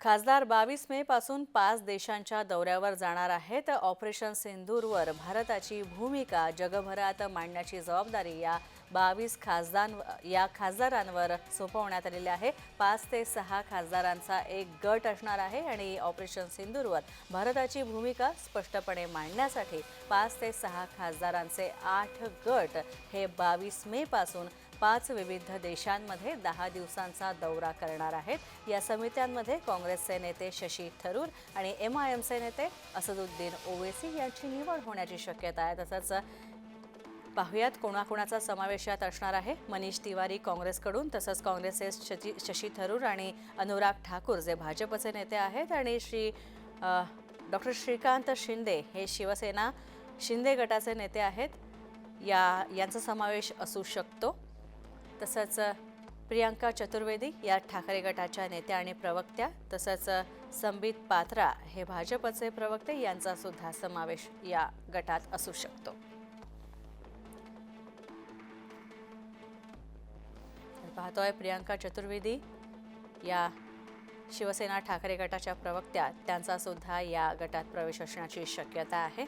खासदार बावीस मे पासून पाच देशांच्या दौऱ्यावर जाणार आहेत. ऑपरेशन सिंदूरवर भारताची भूमिका जगभरात मांडण्याची जबाबदारी या बावीस खासदार या खासदारांवर सोपवण्यात आलेली आहे. पाच ते सहा खासदारांचा एक गट असणार आहे आणि ऑपरेशन सिंदूरवर भारताची भूमिका स्पष्टपणे मांडण्यासाठी पाच ते सहा खासदारांचे आठ गट हे बावीस मे पासून पाच विविध देशांमध्ये दहा दिवसांचा दौरा करणार आहेत. या समित्यांमध्ये काँग्रेसचे नेते शशी थरूर आणि एम आय एमचे नेते असदुद्दीन ओवेसी यांची निवड होण्याची शक्यता आहे. तसंच पाहुयात कोणाकोणाचा समावेश यात असणार आहे. मनीष तिवारी काँग्रेसकडून तसंच काँग्रेसचे शची शशी थरूर आणि अनुराग ठाकूर जे भाजपचे नेते आहेत आणि श्री डॉक्टर श्रीकांत शिंदे हे शिवसेना शिंदे गटाचे नेते आहेत. या यांचा समावेश असू शकतो. तसंच प्रियांका चतुर्वेदी या ठाकरे गटाच्या नेत्या आणि प्रवक्त्या तसंच संबित पात्रा हे भाजपचे प्रवक्ते यांचा सुद्धा समावेश या गटात असू शकतो. पाहतोय प्रियांका चतुर्वेदी या शिवसेना ठाकरे गटाच्या प्रवक्त्या त्यांचा सुद्धा या गटात प्रवेश असण्याची शक्यता आहे.